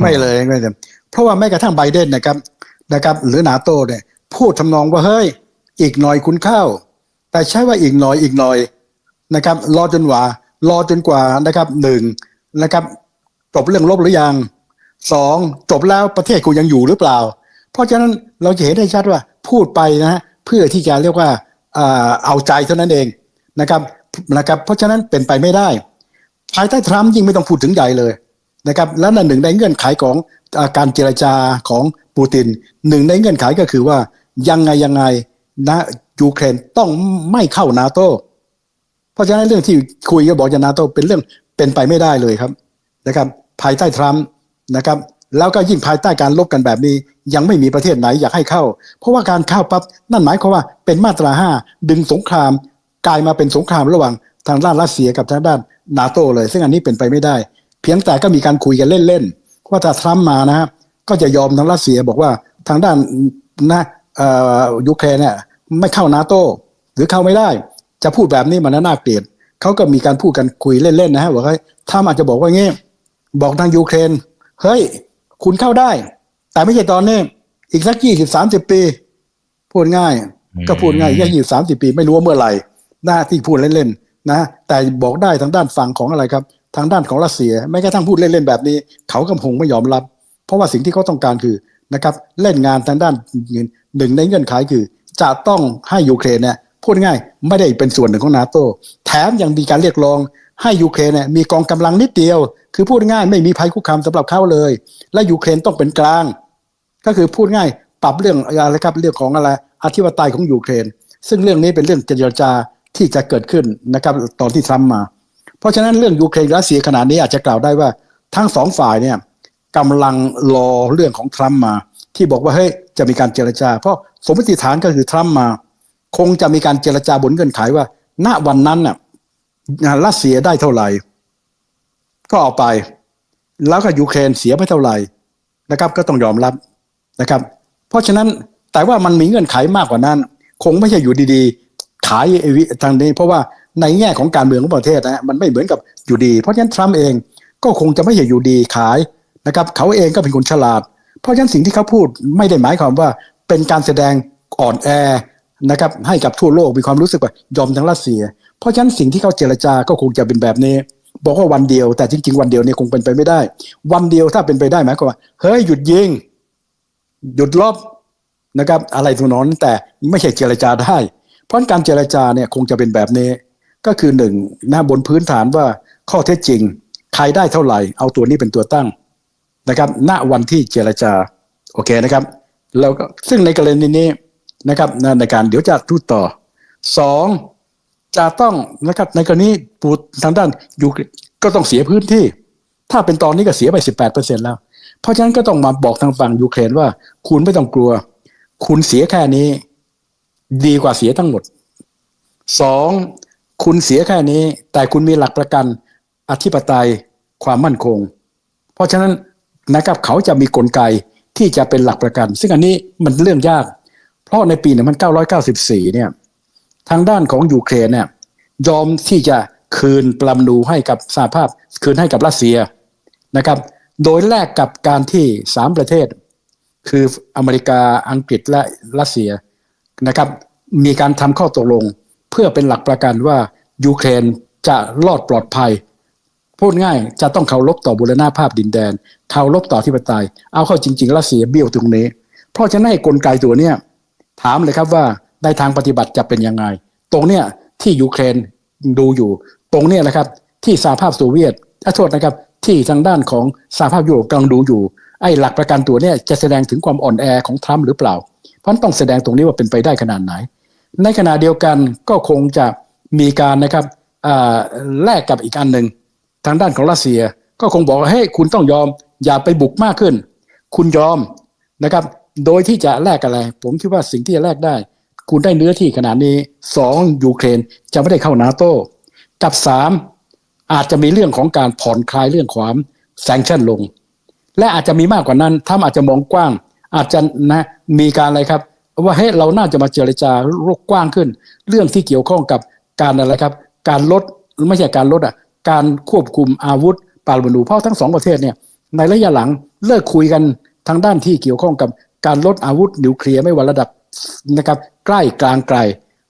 ไม่เลยไม่เลยเพราะว่าแม้กระทั่งไบเดนนะครับนะครับ หรือนาโตเนี่ยพูดทำนองว่าเฮ้ยอีกหน่อยคุณเข้า แต่ใช่ว่าอีกหน่อยอีกหน่อยนะครับรอจนกว่ารอจนกว่านะครับหนึ่งนะครับจบเรื่องลบหรือยังสองจบแล้วประเทศกูยังอยู่หรือเปล่า เพราะฉะนั้นเราจะเห็นได้ชัดว่าพูดไปนะฮะเพื่อที่จะเรียกว่าเอาใจเท่านั้นเองนะครับนะครับเพราะฉะนั้นเป็นไปไม่ได้ ภายใต้ทรัมป์ยิ่งไม่ต้องพูดถึงใหญ่เลย นะครับและนั่นหนึ่งในเงื่อนไขของอาการเจรจาของปูตินหนึ่งในเงื่อนไขก็คือว่ายังไงยังไงนะยูเครนต้องไม่เข้านาโตเพราะฉะนั้นเรื่องที่คุยก็บอกจะนาโตเป็นเรื่องเป็นไปไม่ได้เลยครับนะครับ ภายใต้ทรัมป์นะครับ แล้วก็ยิ่งภายใต้การลบกันแบบนี้ ยังไม่มีประเทศไหนอยากให้เข้า เพราะว่าการเข้าปั๊บนั่นหมายความว่าเป็นมาตราห้าดึงสงคราม กลายมาเป็นสงครามระหว่างทางด้านรัสเซียกับทางด้านนาโตเลย ซึ่งอันนี้เป็นไปไม่ได้ เพียงแต่ก็มีการคุยกันเล่นๆว่าถ้าทรัมป์มานะฮะก็จะยอมทางรัสเซียบอกว่าทางด้านนะเอ่อยูเครนเนี่ยไม่เข้านาโตหรือเข้าไม่ได้ จะพูดแบบนี้มันน่าเกลียดเขาก็มีการพูดกันคุยเล่นๆนะฮะว่าเฮ้ยถ้าอาจจะบอกว่างี้บอกทางยูเครนเฮ้ย คุณเข้าได้ แต่ไม่ใช่ตอนนี้ อีกสักยี่สิบสามสิบปี พูดง่าย ก็พูดง่ายยี่สิบสามสิบปี ไม่รู้ว่าเมื่อไหร่หน้าที่พูดเล่นๆนะ แต่บอกได้ทางด้านฝั่งของอะไรครับ ทางด้านของรัสเซียไม่กระทั่งพูดเล่นๆแบบนี้ เขาก็คงไม่ยอมรับ เพราะว่าสิ่งที่เขาต้องการคือนะครับเล่นงานทางด้านหนึ่งในเงื่อนไขคือ จะต้องให้ยูเครนเนี่ยพูดง่ายไม่ได้เป็นส่วนหนึ่งของนาโตแถมยังมีการเรียกร้องให้ยูเครนเนี่ยมีกองกำลังนิดเดียว คือพูดง่ายไม่มีภัยคุกคามสำหรับเขาเลย และยูเครนต้องเป็นกลาง ก็คือพูดง่ายปรับเรื่องอะไรครับเรื่องของอะไรอธิปไตยของยูเครน ซึ่งเรื่องนี้เป็นเรื่องเจรจาที่จะเกิดขึ้นนะครับตอนที่ทรัมป์มา เพราะฉะนั้นเรื่องยูเครนรัสเซียขนาดนี้อาจจะกล่าวได้ว่าทั้งสองฝ่ายเนี่ยกำลังรอเรื่องของทรัมป์มา ที่บอกว่าเฮ้ยจะมีการเจรจา เพราะสมมติฐานก็คือทรัมป์มา คงจะมีการเจรจาบนเงื่อนไขว่า ณวันนั้นน่ะรัสเซียได้เท่าไหร่ ก็เอาไป แล้วก็ยูเครนเสียไปเท่าไหร่นะครับ ก็ต้องยอมรับนะครับ เพราะฉะนั้นแต่ว่ามันมีเงื่อนไขมากกว่านั้น คงไม่ใช่อยู่ดีๆ ขายทางนี้ เพราะว่า ในแง่ของการเมืองของประเทศนะมันไม่เหมือนกับอยู่ดี เพราะฉะนั้นทรัมป์เองก็คงจะไม่ใช่อยู่ดีขายนะครับเขาเองก็เป็นคนฉลาด เพราะฉะนั้นสิ่งที่เขาพูดไม่ได้หมายความว่าเป็นการแสดงอ่อนแอนะครับให้กับทั่วโลกมีความรู้สึกว่ายอมทางรัสเซีย เพราะฉะนั้นสิ่งที่เขาเจรจาก็คงจะเป็นแบบนี้บอกว่าวันเดียวแต่จริง ๆ วันเดียวเนี่ยคงเป็นไปไม่ได้ วันเดียวถ้าเป็นไปได้หมายความว่าเฮ้ยหยุดยิง หยุดลบนะครับอะไรตัวนอนแต่ไม่ใช่เจรจาได้ เพราะการเจรจาเนี่ยคงจะเป็นแบบนี้ ก็คือหนึ่งนะบนพื้นฐานว่าข้อเท็จจริง ใครได้เท่าไหร่ เอาตัวนี้เป็นตัวตั้งนะครับ ณวันที่เจรจาโอเคนะครับ แล้วก็ซึ่งในกรณีนี้นะครับในการเดี๋ยวจะพูดต่อสองจะต้องนะครับในกรณีปูทางด้านยูก็ต้องเสียพื้นที่ ถ้าเป็นตอนนี้ก็เสียไปสิบแปดเปอร์เซ็นแล้ว เพราะฉะนั้นก็ต้องมาบอกทางฝั่งยูเครนว่า คุณไม่ต้องกลัว คุณเสียแค่นี้ ดีกว่าเสียทั้งหมดสอง คุณเสียแค่นี้ แต่คุณมีหลักประกันอธิปไตยความมั่นคง เพราะฉะนั้นนะครับเขาจะมีกลไกที่จะเป็นหลักประกัน ซึ่งอันนี้มันเรื่องยาก เพราะในปีหนึ่งพันเก้าร้อยเก้าสิบสี่เนี่ยทางด้านของยูเครนเนี่ยยอมที่จะคืนปลัมนูให้กับสหภาพ คืนให้กับรัสเซียนะครับ โดยแลกกับการที่สามประเทศ คืออเมริกาอังกฤษและรัสเซียนะครับ มีการทำข้อตกลง เพื่อเป็นหลักประกันว่า ยูเครนจะรอดปลอดภัย พูดง่ายจะต้องเคารพต่อบุรณาภาพดินแดนเคารพต่อที่ปไตย เอาเข้าจริง ๆ รัสเซียเบี้ยวตรงนี้ เพราะฉะนั้นกลไกตัวเนี้ยถามเลยครับว่าในทางปฏิบัติจะเป็นยังไง ตรงเนี้ยที่ยูเครนดูอยู่ ตรงเนี้ยนะครับ ที่สหภาพโซเวียตโทษนะครับ ที่ทางด้านของสหภาพยุโรปกำลังดูอยู่ไอ้หลักประกันตัวเนี้ยจะแสดงถึงความอ่อนแอของทรัมป์หรือเปล่า เพราะต้องแสดงตรงนี้ว่าเป็นไปได้ขนาดไหน ในขณะเดียวกันก็คงจะ มีการนะครับแลกกับอีกอันหนึ่งทางด้านของรัสเซีย ก็คงบอกว่าเฮ้ยคุณต้องยอม อย่าไปบุกมากขึ้น คุณยอมนะครับ โดยที่จะแลกอะไร ผมคิดว่าสิ่งที่จะแลกได้ คุณได้เนื้อที่ขนาดนี้สองยูเครนจะไม่ได้เข้านาโต้กับสามอาจจะมีเรื่องของการผ่อนคลายเรื่องความแซงชั่นลง และอาจจะมีมากกว่านั้นถ้าอาจจะมองกว้าง อาจจะนะมีการอะไรครับ ว่าเฮ้ยเราน่าจะมาเจรจาโลกกว้างขึ้น เรื่องที่เกี่ยวข้องกับ การอะไรครับ การลดไม่ใช่การลดอะการควบคุมอาวุธปาลมนูเพราะทั้งสองประเทศเนี่ยในระยะหลังเลิกคุยกันทางด้านที่เกี่ยวข้องกับการลดอาวุธนิวเคลียร์ไม่ว่าระดับนะครับใกล้กลางไกล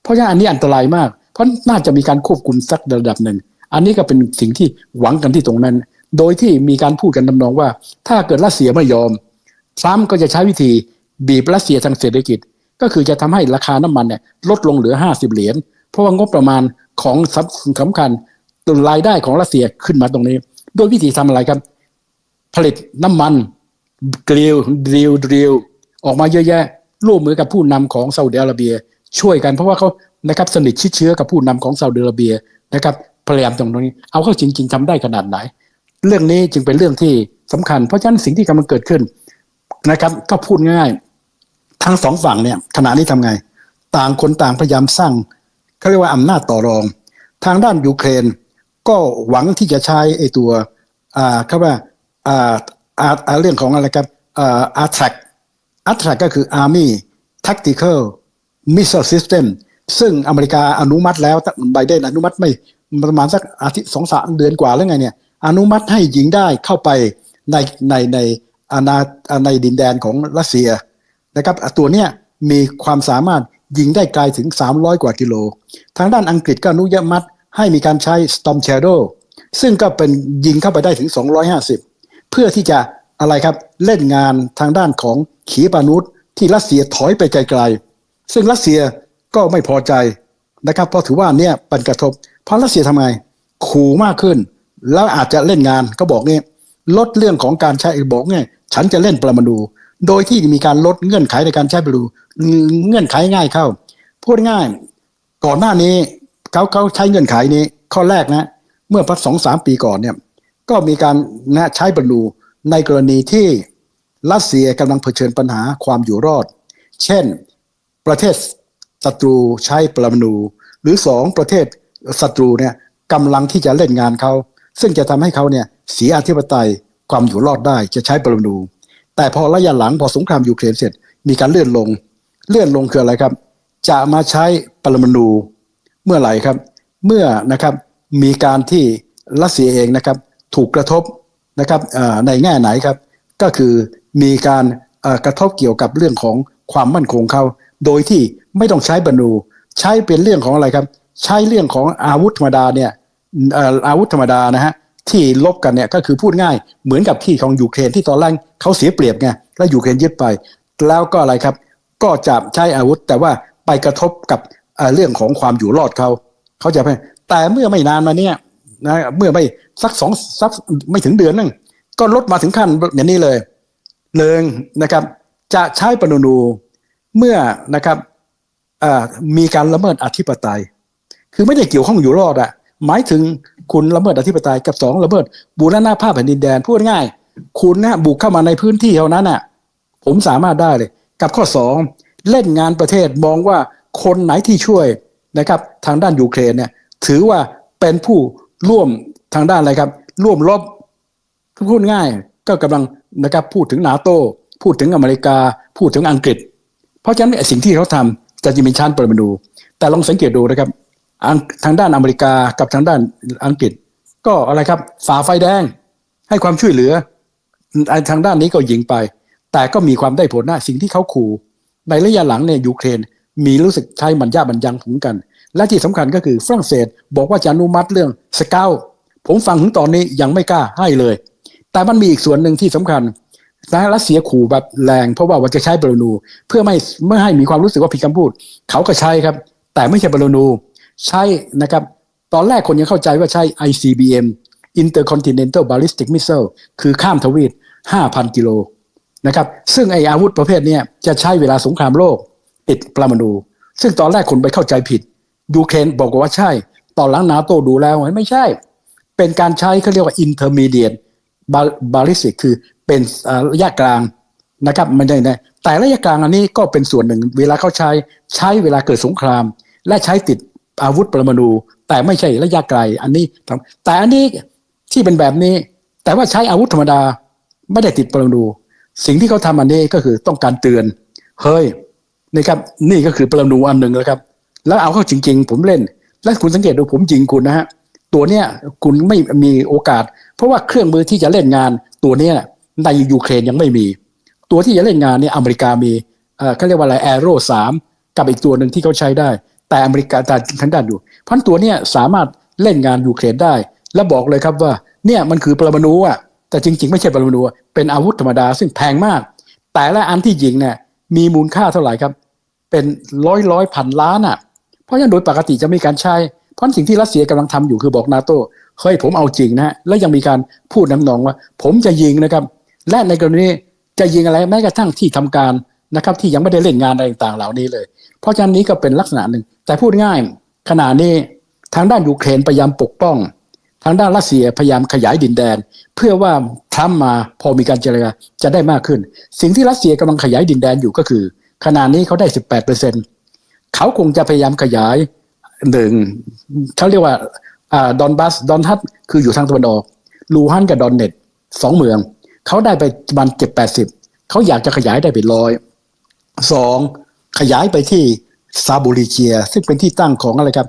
เพราะฉะนั้นอันนี้อันตรายมาก เพราะน่าจะมีการควบคุมสักระดับหนึ่ง อันนี้ก็เป็นสิ่งที่หวังกันที่ตรงนั้น โดยที่มีการพูดกันทำนองว่า ถ้าเกิดรัสเซียไม่ยอมทรัมป์ก็จะใช้วิธีบีบรัสเซียทางเศรษฐกิจ ก็คือจะทำให้ราคาน้ำมันเนี่ยลดลงเหลือ 50 เหรียญ เพราะว่างบประมาณของสำคัญตัวรายได้ของรัสเซียขึ้นมาตรงนี้ โดยวิธีทำอะไรครับ ผลิตน้ำมันกริลดริลดริลออกมาเยอะแยะ ร่วมมือกับผู้นำของซาอุดิอาระเบีย ช่วยกันเพราะว่าเขานะครับสนิทชิดเชื้อกับผู้นำของซาอุดิอาระเบียนะครับพยายามตรงนี้ เอาเข้าจริง ๆทำได้ขนาดไหน เรื่องนี้จึงเป็นเรื่องที่สำคัญ เพราะฉะนั้นสิ่งที่กำลังเกิดขึ้นนะครับ ก็พูดง่าย ทั้งสองฝั่งเนี่ยขณะนี้ทำไง ต่างคนต่างพยายามสร้าง เขาเรียกว่าอำนาจต่อรอง ทางด้านยูเครนก็หวังที่จะใช้ไอ้ตัวอ่าเขาว่าอ่าอ่าเรื่องของอะไรครับอ่าอาร์ทรกอาร์ทรกก็คือ Army Tactical Missile System ซึ่งอเมริกาอนุมัติแล้วไบเดนอนุมัติไม่ประมาณสักอาทิตย์สองสามเดือนกว่าแล้วไงเนี่ยอนุมัติให้ยิงได้เข้าไปในในในอาณาในดินแดนของรัสเซียนะครับตัวเนี้ยมีความสามารถ ยิงได้ไกลถึง 300 กว่ากิโล ทางด้านอังกฤษก็อนุมัติให้มีการใช้ Storm Shadow ซึ่งก็เป็นยิงเข้าไปได้ถึง 250 เพื่อที่จะอะไรครับเล่นงานทางด้านของขีปนาวุธที่รัสเซียถอยไปไกลๆ ซึ่งรัสเซียก็ไม่พอใจนะครับ เพราะถือว่าเนี่ยเป็นกระทบ เพราะรัสเซียทำไงขู่มากขึ้น แล้วอาจจะเล่นงานก็บอกเนี่ยลดเรื่องของการใช้บอกเนี่ยฉันจะเล่นปรมาณู โดยที่มีการลดเงื่อนไขในการใช้ปรมาณูเงื่อนไขง่ายเข้า พูดง่าย ก่อนหน้านี้เขาเขาใช้เงื่อนไขนี้ ข้อแรกนะ เมื่อพักสองสามปีก่อนเนี่ยก็มีการนะใช้ปรมาณูในกรณีที่รัสเซียกำลังเผชิญปัญหาความอยู่รอด เช่น ประเทศศัตรูใช้ปรมาณูหรือสองประเทศศัตรูเนี่ยกำลังที่จะเล่นงานเขา ซึ่งจะทำให้เขาเนี่ยเสียอธิปไตยความอยู่รอดได้จะใช้ปรมาณู แต่พอระยะหลังพอสงครามยูเครนเสร็จ มีการเลื่อนลง เลื่อนลงคืออะไรครับ จะมาใช้ปรมาณูเมื่อไหร่ครับ เมื่อนะครับมีการที่รัสเซียเองนะครับ ถูกกระทบนะครับในแง่ไหนครับ ก็คือมีการกระทบเกี่ยวกับเรื่องของความมั่นคงเขาโดยที่ไม่ต้องใช้บรรณูใช้เป็นเรื่องของอะไรครับ ใช้เรื่องของอาวุธธรรมดาเนี่ยอาวุธธรรมดานะฮะ ที่ลบกันเนี่ยก็คือพูดง่ายเหมือนกับที่ของยูเครนที่ตอนแรกเขาเสียเปรียบไงแล้วยูเครนยึดไป แล้วก็อะไรครับ ก็จะใช้อาวุธ แต่ว่าไปกระทบกับเรื่องของความอยู่รอดเขาเขาจะไปแต่เมื่อไม่นานมาเนี่ยนะเมื่อไม่สักสองสักไม่ถึงเดือนนึงก็ลดมาถึงขั้นอย่างนี้เลยเลิงนะครับ จะใช้ปนนูเมื่อนะครับมีการละเมิดอธิปไตย คือไม่ได้เกี่ยวข้องอยู่รอดอะ หมายถึงคุณละเมิดอธิปไตยกับสองละเมิดบูรณาภาพแผ่นดินแดนพูดง่าย คุณนะบุกเข้ามาในพื้นที่เท่านั้นน่ะ ผมสามารถได้เลย กับข้อสองเล่นงานประเทศมองว่าคนไหนที่ช่วยนะครับ ทางด้านยูเครนเนี่ย ถือว่าเป็นผู้ร่วมทางด้านอะไรครับ ร่วมรบพูดง่าย ก็กำลังนะครับพูดถึงนาโตพูดถึงอเมริกา พูดถึงอังกฤษ เพราะฉะนั้นสิ่งที่เขาทำจะจะมีชั้นปรมาณูแต่ลองสังเกตดูนะครับ ทางด้านอเมริกากับทางด้านอังกฤษ ก็อะไรครับฝ่าไฟแดง ให้ความช่วยเหลือทางด้านนี้ก็ยิงไป แต่ก็มีความได้ผลนะสิ่งที่เขาขู่ในระยะหลังเนี่ยยูเครนมีรู้สึกใช้มันย่าบันยังผงกัน และที่สำคัญก็คือฝรั่งเศสบอกว่าจะอนุมัติเรื่องสเกลผมฟังถึงตอนนี้ยังไม่กล้าให้เลย แต่มันมีอีกส่วนหนึ่งที่สำคัญนะรัสเซียขู่แบบแรงเพราะว่าวันจะใช้บอลนู เพื่อไม่ไม่ให้มีความรู้สึกว่าผิดคำพูด เขาก็ใช้ครับ แต่ไม่ใช่บอลนู ใช้นะครับ ตอนแรกคนยังเข้าใจว่าใช้ ICBM Intercontinental Ballistic Missile คือข้ามทวีป5,000 กิโลนะครับ ซึ่งไออาวุธประเภทนี้จะใช้เวลาสงครามโลกติดปรมาณูซึ่งตอนแรกคนไปเข้าใจผิด ยูเครนบอกว่าใช่ ตอนหลังนาโตดูแล้วไม่ใช่ เป็นการใช้เขาเรียกว่า intermediate ballistic คือเป็นระยะกลางนะครับมันได้นะแต่ระยะกลางอันนี้ก็เป็นส่วนหนึ่ง เวลาเขาใช้ใช้เวลาเกิดสงคราม และใช้ติด อาวุธปรมาณูแต่ไม่ใช่ระยะไกล อันนี้แต่อันนี้ที่เป็นแบบนี้ แต่ว่าใช้อาวุธธรรมดาไม่ได้ติดปรมาณูสิ่งที่เขาทำอันนี้ก็คือต้องการเตือนเฮ้ยนี่ครับ นี่ก็คือปรมาณูอันหนึ่งแล้วครับ แล้วเอาเข้าจริง ๆ ผมเล่น และคุณสังเกตดูผมยิงคุณนะฮะตัวเนี้ยคุณไม่มีโอกาส เพราะว่าเครื่องมือที่จะเล่นงานตัวเนี้ยในยูเครนยังไม่มี ตัวที่จะเล่นงานเนี่ยอเมริกามีอ่อเขาเรียกว่าอะไรแอโร่สามกับอีกตัวหนึ่งที่เขาใช้ได้ แต่อเมริกาแต่ทางด้านอยู่พราะตัวเนี้ยสามารถเล่นงานยูเครนได้ และบอกเลยครับว่าเนี่ยมันคือปรมาณูอะแต่จริง ๆ ไม่ใช่ปรมาณูเป็นอาวุธธรรมดาซึ่งแพงมาก แต่ละอันที่ยิงเนี่ยมีมูลค่าเท่าไหร่ครับ เป็นร้อยร้อยพันล้านอะ เพราะฉะนั้นโดยปกติจะไม่มีการใช้ เพราะสิ่งที่รัสเซียกำลังทำอยู่คือบอกนาโต้เฮ้ยผมเอาจริงนะแล้วยังมีการพูดน้ำนองว่า ผมจะยิงนะครับ และในกรณีจะยิงอะไรแม้กระทั่งที่ทำการนะครับ ที่ยังไม่ได้เล่นงานอะไรต่างๆเหล่านี้เลย เพราะฉะนั้นนี้ก็เป็นลักษณะหนึ่ง แต่พูดง่ายขณะนี้ทางด้านยูเครนพยายามปกป้อง ทางด้านรัสเซียพยายามขยายดินแดน เพื่อว่าทรัมป์มาพอมีการเจรจาจะได้มากขึ้น สิ่งที่รัสเซียกำลังขยายดินแดนอยู่ก็คือ ขณะนี้เขาได้18เปอร์เซ็นเขาคงจะพยายามขยายหนึ่งเขาเรียกว่าดอนบัสดอนทัตคืออยู่ทางตะวันออกลูฮันกับดอนเน็ตสองเมือง เขาได้ไปประมาณเจ็ดแปดสิบเขาอยากจะขยายได้เป็นร้อยสอง ขยายไปที่ซาบูริเจีย ซึ่งเป็นที่ตั้งของอะไรครับ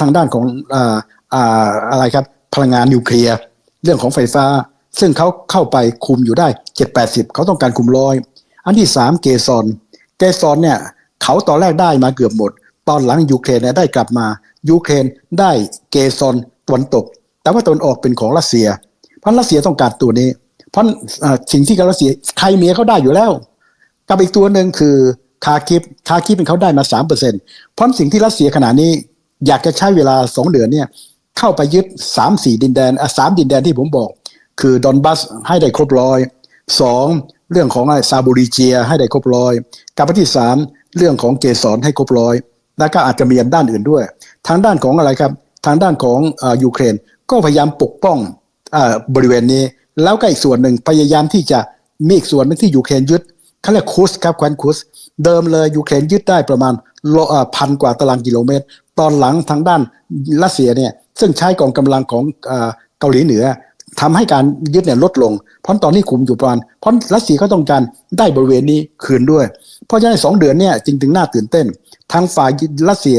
ทางด้านของอ่าอ่าอะไรครับพลังงานนิวเคลียร์เรื่องของไฟฟ้า ซึ่งเขาเข้าไปคุมอยู่ได้เจ็ดแปดสิบเขาต้องการคุมร้อยอันที่สามเกซอนเกซอนเนี่ยเขาตอนแรกได้มาเกือบหมด ตอนหลังยูเครนได้กลับมายูเครนได้เกซอนตะวันตก แต่ว่าตะวันออกเป็นของรัสเซีย เพราะรัสเซียต้องการตัวนี้ เพราะสิ่งที่รัสเซียใครเมียเขาได้อยู่แล้ว กับอีกตัวหนึ่งคือ คาคิปคาคิปเป็นเขาได้มาสามเปอร์เซ็นเพราะสิ่งที่รัสเซียขณะนี้อยากจะใช้เวลาสองเดือนเนี่ยเข้าไปยึดสามสี่ดินแดนอะสามดินแดนที่ผมบอก คือดอนบัสให้ได้ครบร้อยสองเรื่องของอะไรซาบูริเจียให้ได้ครบร้อยกับที่สามเรื่องของเกสรให้ครบร้อยแล้วก็อาจจะมีอันด้านอื่นด้วย ทางด้านของอะไรครับ ทางด้านของอายูเครน ก็พยายามปกป้องอาบริเวณนี้ แล้วก็อีกส่วนหนึ่งพยายามที่จะมีอีกส่วนนึงที่ยูเครนยึด เขาเรียกคุสครับแคว้นคุส เดิมเลยยูเครนยึดได้ประมาณพันกว่าตารางกิโลเมตร ตอนหลังทางด้านรัสเซียเนี่ยซึ่งใช้กองกำลังของเกาหลีเหนือทำให้การยึดเนี่ยลดลง เพราะตอนนี้คุมอยู่ประมาณเพราะรัสเซียก็ต้องการได้บริเวณนี้คืนด้วย เพราะฉะนั้นสองเดือนเนี่ยจริงๆน่าตื่นเต้น ทางฝ่ายรัสเซีย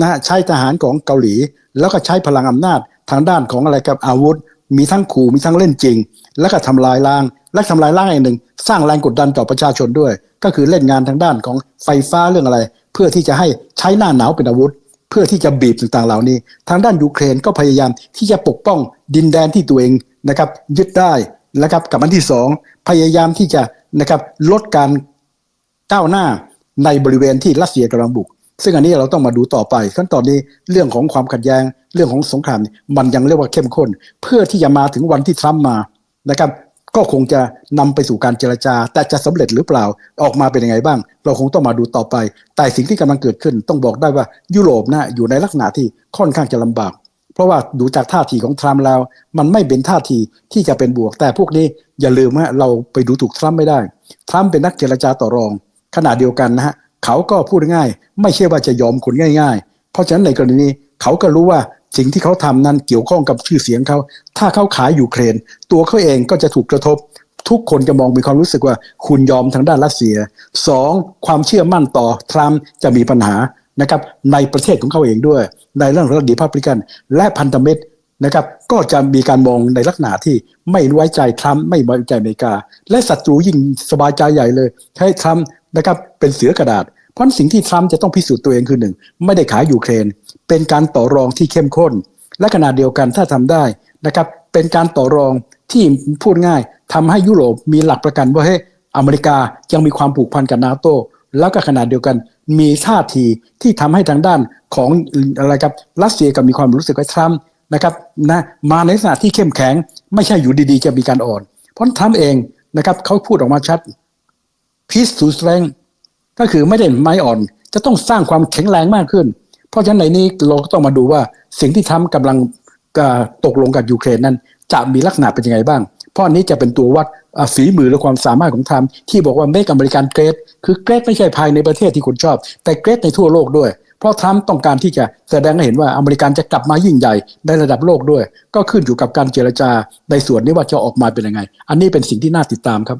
นะใช้ทหารของเกาหลี แล้วก็ใช้พลังอำนาจทางด้านของอะไรกับอาวุธ มีทั้งขู่มีทั้งเล่นจริง แล้วก็ทำลายล้าง และทำลายล้างอีกหนึ่ง สร้างแรงกดดันต่อประชาชนด้วย ก็คือเล่นงานทางด้านของไฟฟ้าเรื่องอะไร เพื่อที่จะให้ใช้หน้าหนาวเป็นอาวุธ เพื่อที่จะบีบต่างๆเหล่านี้ ทางด้านยูเครนก็พยายามที่จะปกป้องดินแดนที่ตัวเองนะครับยึดได้นะครับกับอันที่สองพยายามที่จะนะครับลดการก้าวหน้าในบริเวณที่รัสเซียกำลังบุก ซึ่งอันนี้เราต้องมาดูต่อไป ขั้นตอนนี้เรื่องของความขัดแย้งเรื่องของสงครามมันยังเรียกว่าเข้มข้น เพื่อที่จะมาถึงวันที่ทรัมป์มานะครับก็คงจะนำไปสู่การเจรจา แต่จะสำเร็จหรือเปล่าออกมาเป็นยังไงบ้าง เราคงต้องมาดูต่อไป แต่สิ่งที่กำลังเกิดขึ้นต้องบอกได้ว่ายุโรปนะอยู่ในลักษณะที่ค่อนข้างจะลำบาก เพราะว่าดูจากท่าทีของทรัมป์แล้ว มันไม่เป็นท่าทีที่จะเป็นบวก แต่พวกนี้อย่าลืมว่าเราไปดูถูกทรัมป์ไม่ได้ทรัมป์เป็นนักเจรจาต่อรอง ขณะเดียวกันนะฮะ เขาก็พูดง่าย ไม่ใช่ว่าจะยอมคนง่าย ๆ เพราะฉะนั้นในกรณีนี้เขาก็รู้ว่าสิ่งที่เขาทำนั้นเกี่ยวข้องกับชื่อเสียงเขา ถ้าเขาขายยูเครน ตัวเขาเองก็จะถูกกระทบ ทุกคนจะมองมีความรู้สึกว่าคุณยอมทางด้านรัสเซียสองความเชื่อมั่นต่อทรัมป์จะมีปัญหานะครับในประเทศของเขาเองด้วย ในเรื่องของดีพับลิกัน และพันธมิตรนะครับก็จะมีการมองในลักษณะที่ไม่ไว้ใจทรัมป์ไม่ไว้ใจอเมริกา และศัตรูยิ่งสบายใจใหญ่เลยให้ทรัมป์ นะครับเป็นเสือกระดาษ เพราะสิ่งที่ทรัมป์จะต้องพิสูจน์ตัวเองคือหนึ่งไม่ได้ขายยูเครน เป็นการต่อรองที่เข้มข้น และขณะเดียวกันถ้าทำได้นะครับเป็นการต่อรองที่พูดง่ายทำให้ยุโรปมีหลักประกันว่าเฮ้ยอเมริกายังมีความผูกพันกับนาโตแล้วก็ขณะเดียวกันมีท่าทีที่ทำให้ทางด้านของอะไรครับรัสเซียกับมีความรู้สึกว่าทรัมป์นะครับนะมาในลักษณะที่เข้มแข็ง ไม่ใช่อยู่ดีๆ จะมีการอ่อน เพราะทรัมป์เองนะครับเขาพูดออกมาชัด peace to strength ก็คือไม่ได้ไม้อ่อน จะต้องสร้างความแข็งแรงมากขึ้น เพราะฉะนั้นในนี้เราก็ต้องมาดูว่าสิ่งที่ทรัมป์กำลังตกลงกับยูเครนนั้น จะมีลักษณะเป็นยังไงบ้าง เพราะอันนี้จะเป็นตัววัดฝีมือและความสามารถของทรัมที่บอกว่าเมกอเมริกันเกรดคือเกรดไม่ใช่ภายในประเทศที่คุณชอบ แต่เกรดในทั่วโลกด้วย เพราะทรัมต้องการที่จะแสดงให้เห็นว่าอเมริกันจะกลับมายิ่งใหญ่ในระดับโลกด้วย ก็ขึ้นอยู่กับการเจรจาในส่วนนี้ว่าจะออกมาเป็นยังไง อันนี้เป็นสิ่งที่น่าติดตามครับ